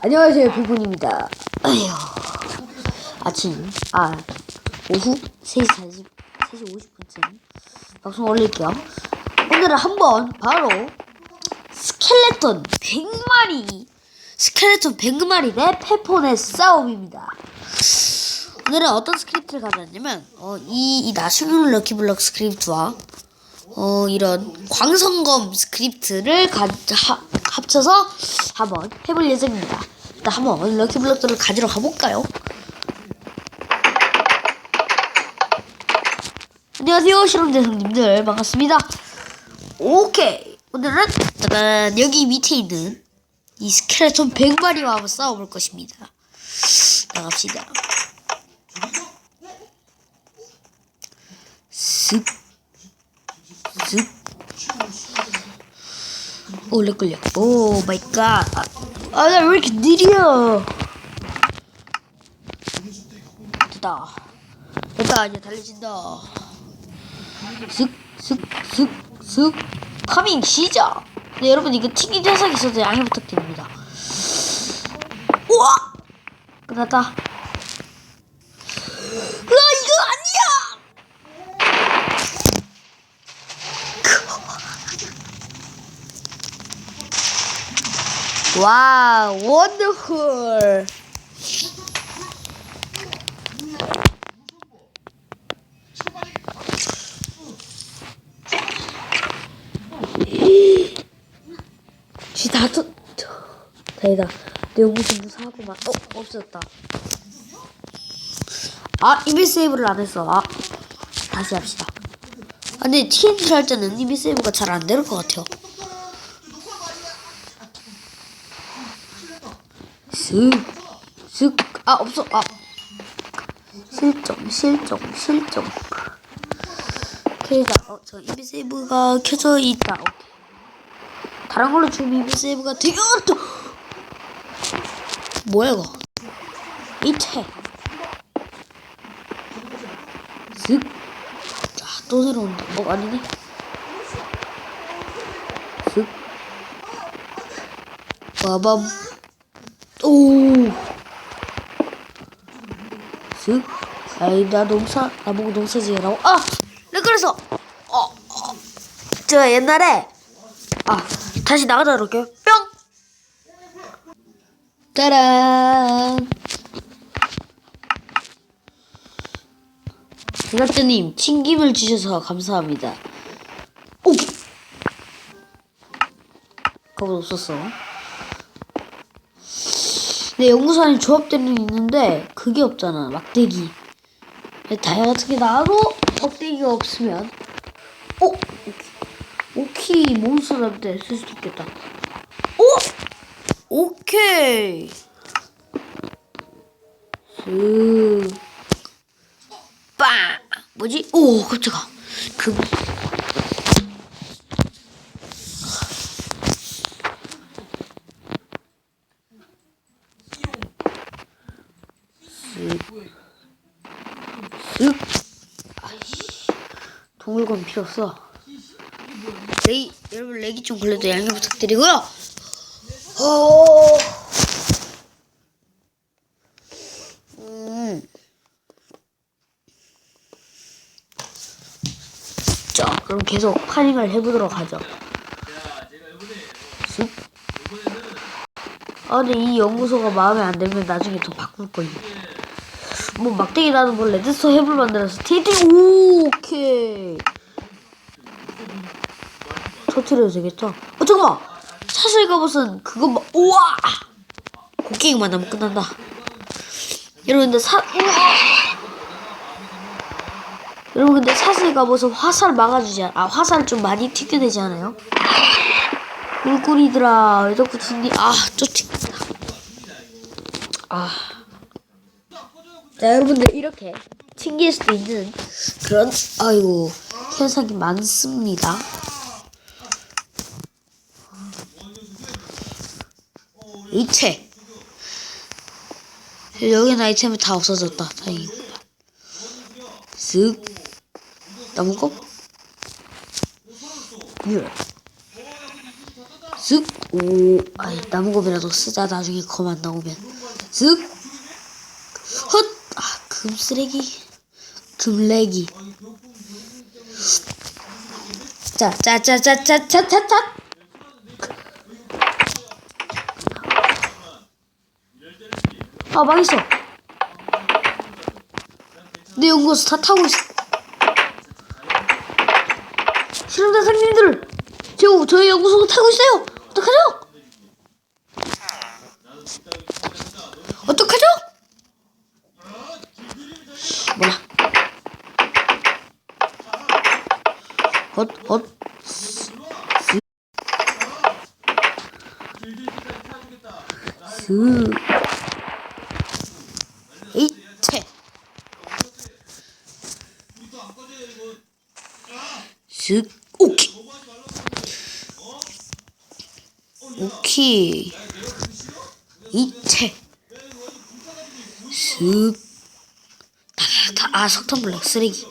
안녕하세요, 비군입니다. 에휴. 아침, 아, 오후 3시 40, 3시 50분쯤 방송 올릴게요. 오늘은 한번 바로 스켈레톤 100마리, 스켈레톤 100마리 대 페폰의 싸움입니다. 오늘은 어떤 스크립트를 가져왔냐면, 어, 이, 이 나시는 럭키블럭 스크립트와 어 이런 광선검 스크립트를 가, 하, 합쳐서 한번 해볼 예정입니다. 일단 한번 럭키블럭들을 가지러 가볼까요? 안녕하세요 실험대성님들 반갑습니다. 오케이 오늘은 짜잔 여기 밑에 있는 이 스켈레톤 100마리와 한번 싸워볼 것입니다. 나갑시다. 쓱 쓱. 오, 렉 걸려. 오 마이 갓. 아, 나 왜 이렇게 느려? 됐다. 됐다, 이제 달려진다. 슥, 슥, 슥, 슥. 파밍 시작! 네, 여러분, 이거 튀긴 자석이 있어서 양해 부탁드립니다. 우와! 끝났다. 으아, 이거 아니야! 와우, 원더풀. 쥐다 또, 다행이다. 내 무슨 무사하고만, 어, 없었다. 아, 이미 세이브를 안 했어. 아, 다시 합시다. 아, 근데 TNT 할 때는 이미 세이브가 잘 안 되는 것 같아요. 슥, 슥, 아, 없어, 아. 실점, 실점, 실점. 오케이, 자, 어, 저 이미 세이브가 켜져 있다. 오케이. 다른 걸로 지금 이미 세이브가 되게, 어, 또! 뭐야, 이거? 이태. 슥. 자, 또 내려온다. 어, 아니네. 슥. 빠밤. 오. 슥. 아이, 나 농사, 나보고 농사 지으라고. 아! 왜 그래서? 어, 어. 저 옛날에, 아, 다시 나가자. 뿅! 짜란! 대각자님, 튕김을 주셔서 감사합니다. 오! 겁은 없었어. 네, 연구소 안에 조합대는 있는데 그게 없잖아. 막대기. 다이아 같은 게 나와도 막대기가 없으면 오! 오키, 몬스터한테 쓸 수도 있겠다. 오! 오케이. 슥. 빵! 뭐지? 오, 깜짝아. 그, 슥. 아이씨. 동물건 필요 없어. 레이, 여러분, 렉이 좀 걸려도 양해 부탁드리고요. 어. 음. 자, 그럼 계속 파밍을 해보도록 하죠. 슥. 아, 근데 이 연구소가 마음에 안 들면 나중에 또 바꿀 거예요. 뭐 막대기 나는 뭐 레드스톤 해블 만들어서 오, 오케이. 터트려도 되겠죠? 어 잠깐만. 사실 갑옷은 그거 막 우와. 곡괭이만 하면 끝난다. 여러분 근데 사. 여러분 근데 사슬 갑옷은 화살 막아주지 않아? 아 화살 좀 많이 튀겨내지 않아요? 꿀꿀이들아 왜 자꾸 진니 아 쫓긴다 아 자, 여러분들 이렇게 튕길 수도 있는 그런 아이고 현상이 많습니다. 이체. 여기는 아이템이 다 없어졌다. 다행이구만. 쓱. 나무껍. 예. 쓱. 오. 아이, 나무껍이라도 쓰자. 나중에 검안 나오면. 쓱. 헛. 아, 금쓰레기. 금레기. 자, 자, 자, 자, 자, 자, 자, 자. 아, 망했어. 내 연구소 다 타고 있어. 실험대사님들, 저, 저희 연구소가 타고 있어요. 어떡하죠? 어떡하죠? 몰라. 헛, 헛. 스. 이체. 슥. 오키. 오키. 이체. 슥. 다다다. 아 석탄 블랙 쓰레기.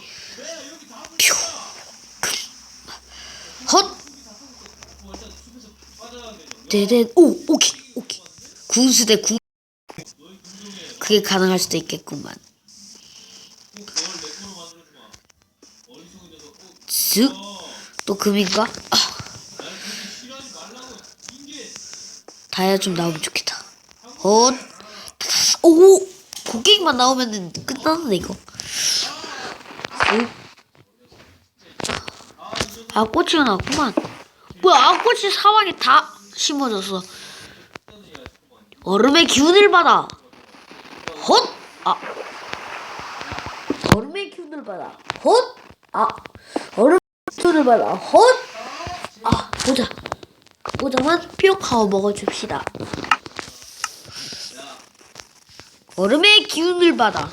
데데 오 오키 오키 군수대 군 그게 가능할 수도 있겠구만 쓱 또 금인가? 아. 다이아 좀 나오면 좋겠다. 헛오 곡괭이만 나오면은 끝나는데 이거. 쓱. 아 꼬치가 나왔구만. 뭐야 아 꼬치 사방에 다 심어졌어. 얼음의 기운을 받아. 헛! 아. 얼음의 기운을 받아. 헛! 아. 얼음 의 기운을 받아 헛! 아 모자만 뿅 하고 먹어줍시다 얼음의 기운을 받아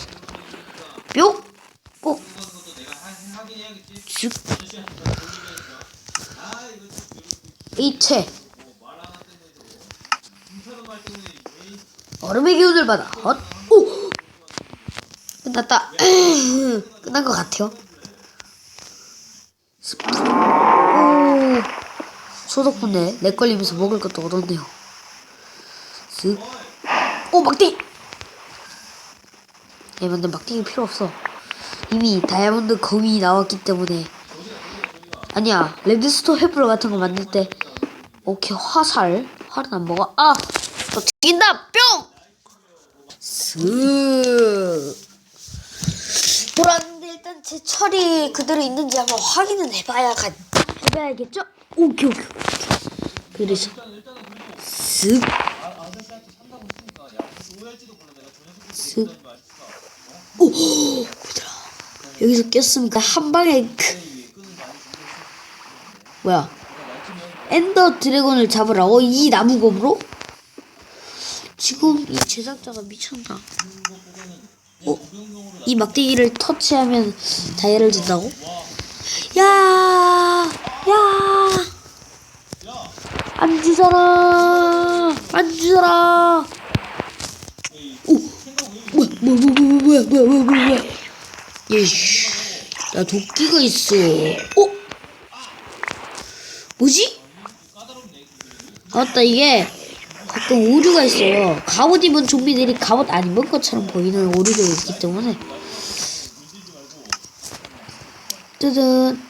뿅! 꼭 즉. 이체 얼음의 기운을 받아 헛! 오! 끝났다 끝난 것 같아요. 오! 소독분에 렉 걸리면서 먹을 것도 얻었네요. 쓱. 오 막대기 다이아몬드 막대기 필요 없어. 이미 다이아몬드 검이 나왔기 때문에. 아니야 레드스톤 횃불 같은 거 만들 때. 오케이 화살. 활은 안 먹어. 아또 튀긴다! 뿅! 쓱 돌아왔는데 일단 제 철이 그대로 있는지 한번 확인은 해봐야 가, 해봐야겠죠 오케이 오케이 그래서 쓱 쓱. 오, 얘들아. 여기서 꼈으니까 한 방에 크. 뭐야? 엔더 드래곤을 잡으라고 이 나무검으로? 지금 이 제작자가 미쳤나? 어? 이 막대기를 터치하면 다이아를 준다고? 야! 야! 안 주잖아! 안 주잖아! 오! 뭐야, 뭐야, 뭐야, 뭐야, 뭐야, 뭐야, 뭐야, 뭐야. 예쉬. 나 도끼가 있어. 어? 뭐지? 아따, 이게 가끔 오류가 있어요. 갑옷 입은 좀비들이 갑옷 안 입은 것처럼 보이는 오류가 있기 때문에. 뜨든.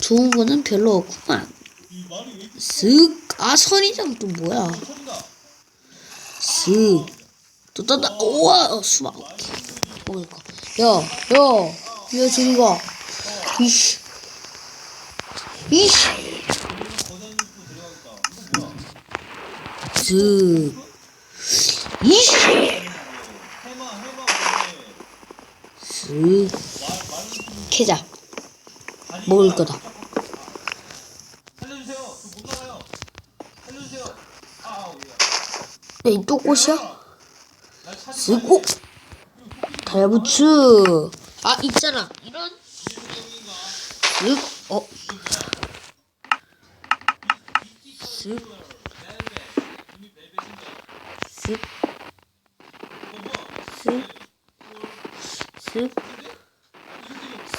좋은 거는 별로 없구만. 쓱. 아, 선인장 또 뭐야. 쓱. 또 떴다. 우와, 수박. 먹을 거. 야, 야, 야, 저기 가. 이씨. 이씨. 쓱. 이씨! 쓱. 캐자. 먹을 거다. 네, 야, 이또 꽃이야? 쓰고 달부츠 아 있잖아 이런 쓱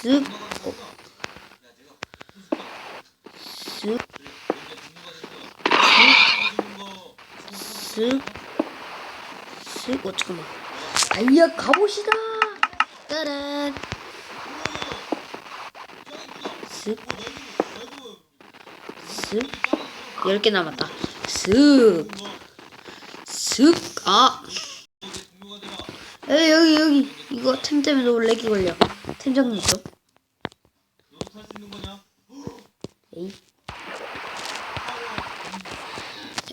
슥, 어. 슥, 슥, 슥, 어, 잠깐만. 아이야, 가보시다! 따란. 슥, 슥, 10개 남았다. 슥, 슥, 아. 여기, 여기, 여기. 이거 템 때문에 너무 렉이 걸려. 템 정리 좀. 할수 있는 거냐? 에이. 에,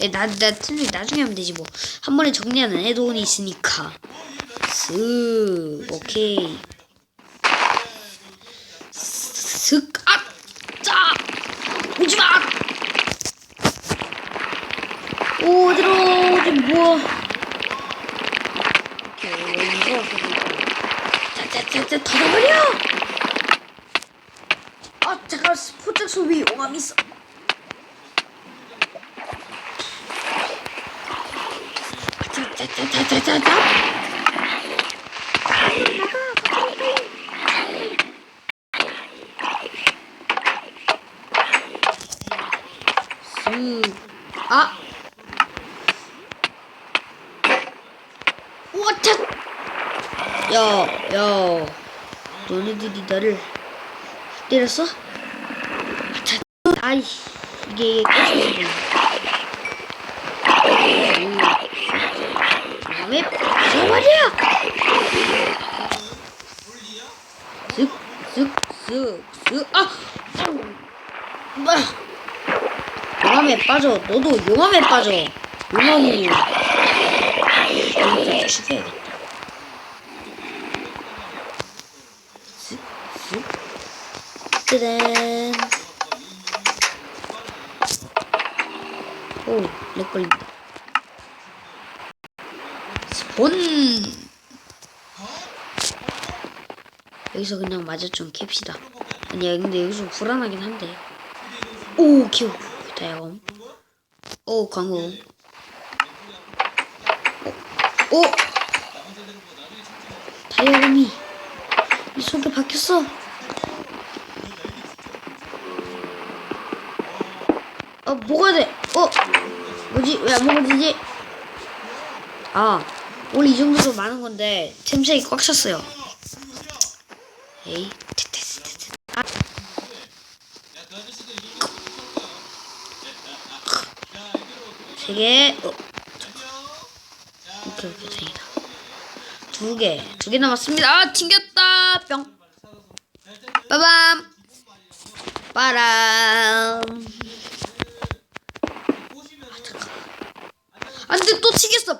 나, 나, 틈좀 나중에 하면 되지, 뭐. 한 번에 정리하는 애드온이 있으니까. 슥, 오케이. 슥, 아! 짜! 오지 마! 오, 어디로, 어디, 뭐야. 오케이, 여기서, 짜짜짜짜, 터져버려! 아, 잠깐, 스포츠 소비 용암 있어. 짜짜짜짜짜짜. 쓱. 아. 우와, 차. 야, 야. 너네들이 나를 때렸어? 아이, 이게 쓱, 쓱, 쓱, 쓱, 아! 뭐? 용암에 빠져. 너도 용암에 빠져. 용암으로. 이거 죽여야겠다. 쓱, 쓱. 짜잔. 오, 렉 걸린다. 스폰! 여기서 그냥 마저 좀 캡시다. 아니야, 근데 여기서 불안하긴 한데. 오, 키워. 다이아검. 오, 광고. 오! 오! 다이아검이 이 속에 박혔어. 어, 먹어야 돼. 어! 뭐지? 왜 안 먹어지지? 아, 원래 이 정도로 많은 건데 템색이 꽉 찼어요. 에이. 아, 세 개. 어, 잠깐. 오케이 오케이 다행이다. 두 개, 두 개 남았습니다. 아, 튕겼다. 뿅. 빠밤. 빠람. 안돼 또 튀겼어 뿅 여러분들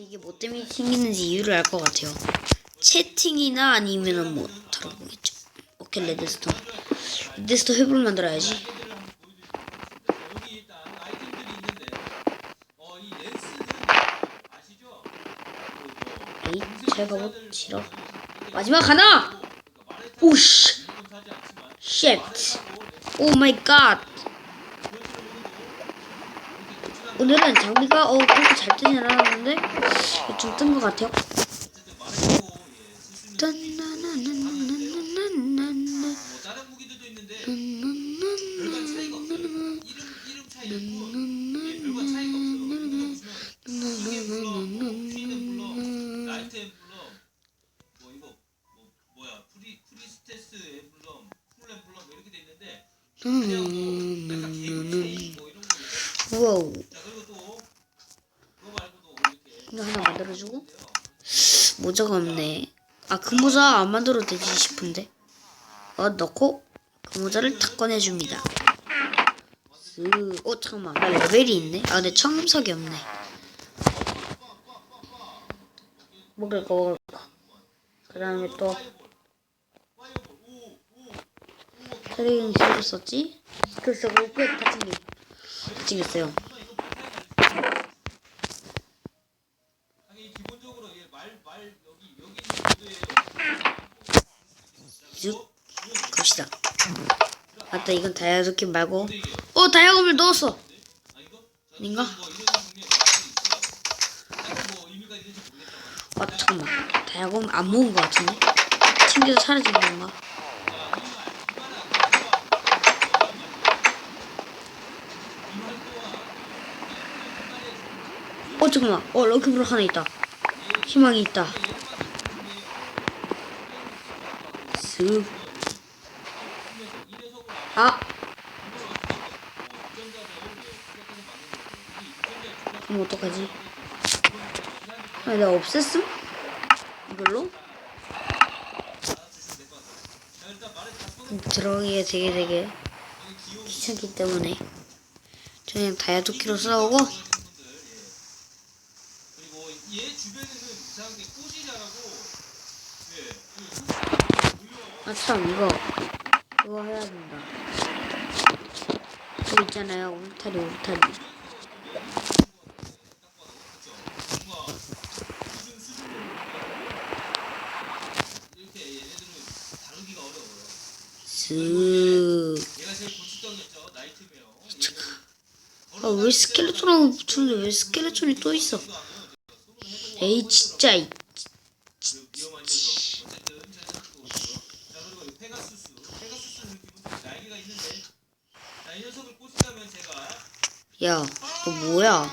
이게 뭐 때문에 튕기는지 이유를 알 것 같아요. 채팅이나 아니면은 뭐 다른 거겠죠? 오케이 레드스톤. 레드스톤 회복을 만들어야지? 에이 잘 가보 싫어. 마지막 하나! 오씨. 쉣 오 마이 갓 오늘은 장비가 어 그렇게 잘 뜨진 않았는데 좀 뜬 것 같아요 모자가 없네. 아 그 모자 안 만들어도 되지 싶은데. 어 넣고 그 모자를 탁 꺼내줍니다. 쓱. 어 잠깐만. 나 레벨이 있네? 아 근데 청음석이 없네. 먹을까 먹을까 그 다음에 또 트레이닝 썼지? 글쎄 뭐끝 다다 챙겼어요 쓱 갑시다. 맞다 이건 다이아도끼 말고. 어 다이아금을 넣었어. 아닌가? 아 잠깐만. 다이아금 안 모은 것 같은데? 챙겨서 사라진 건가? 어 잠깐만. 어 럭키블럭 하나 있다. 희망이 있다. 쓱 아! 그럼 어떡하지? 아, 내가 없앴음? 이걸로? 들어가기가 되게 되게 귀찮기 때문에 그냥 다이아도키로 싸우고 얘 주변에는 이상하게 꽃이 자라고 아참 이거 그거 해야 된다 그거 있잖아요 울타리 울타리 아, 왜 스켈레톤하고 붙는데왜 스켈레톤이 또 있어? 에이, 진짜. 야, 너 뭐야?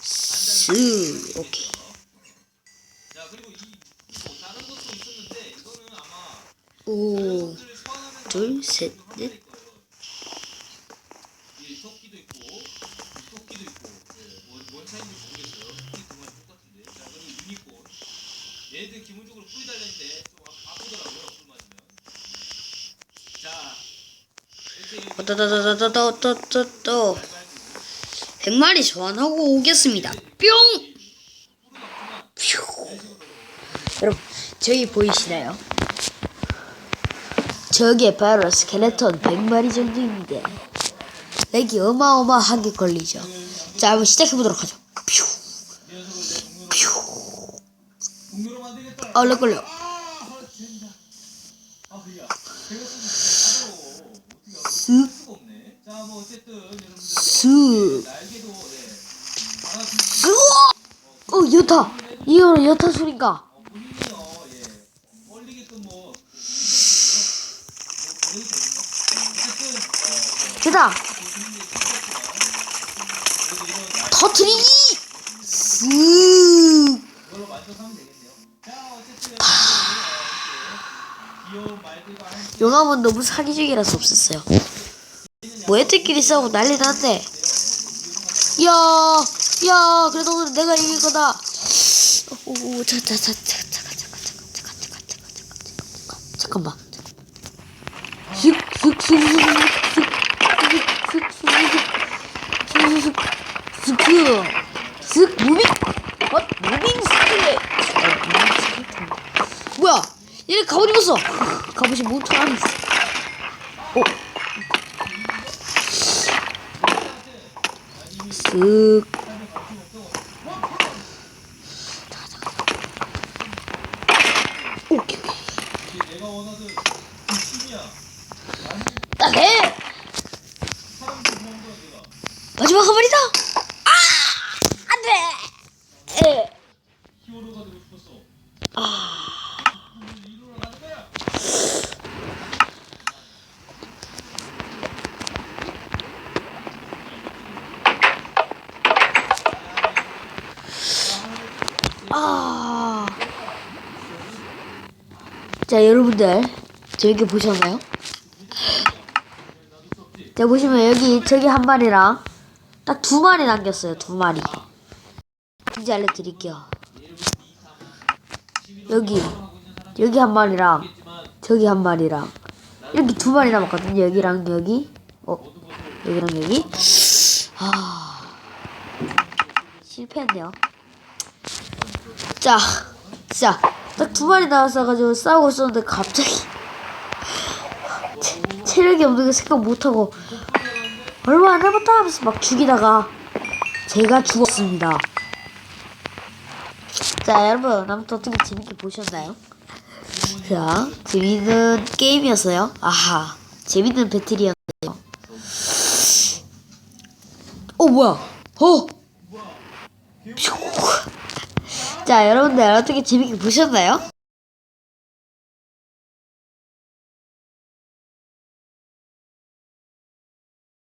스, 오케이. 오, 둘, 셋. 이렇게 어, 또또또또또또또 백 마리 소환하고 오겠습니다. 뿅. 퓨. 여러분, 저기 보이시나요? 저게 바로 스켈레톤 100마리 정도입니다. 렉이 어마어마하게 걸리죠. 자, 한번 시작해보도록 하죠. 동료로 만들겠다. 아, 렉 걸려. 수. 수. 어 여타. 이거 여타 소리가. 여타. 터트리. 수. 아. 용암은 너무 사기적이라서 없었어요. 뭐 애들끼리 싸우고 난리 났대. 야, 야, 그래도 오늘 내가 이길 거다. 오, 오, 자, 자, 자, 자, 잠깐, 잠깐, 잠깐, 잠깐, 잠깐, 잠깐, 잠깐, 잠깐, 잠깐만. 슥, 슥, 슥, 슥, 슥, 슥, 슥, 슥, 슥, 슥, 슥, 슥, 무빙, 어, 무빙. 어, 스킬레. 뭐야? 얘네 갑옷 입었어. 갑옷이 몸통 안에 있어. 어. 嗯。 자, 여러분들. 저기 보셨나요? 자, 보시면 여기 저기 한 마리랑 딱 두 마리 남겼어요. 두 마리. 이제 알려드릴게요. 여기 여기 한 마리랑 저기 한 마리랑 이렇게 두 마리 남았거든요. 여기랑 여기. 어, 여기랑 여기. 아, 실패했네요. 자, 진짜 딱 두 마리 나왔어가지고 싸우고 있었는데 갑자기 체- 체력이 없는 거 생각 못하고 얼마 안 남았다 하면서 막 죽이다가 제가 죽었습니다. 자, 여러분 아무튼 어떻게 재밌게 보셨나요? 자, 재밌는 게임이었어요. 아하, 재밌는 배틀이었네요. 어 뭐야? 어, 자, 여러분들 어떻게 재밌게 보셨나요?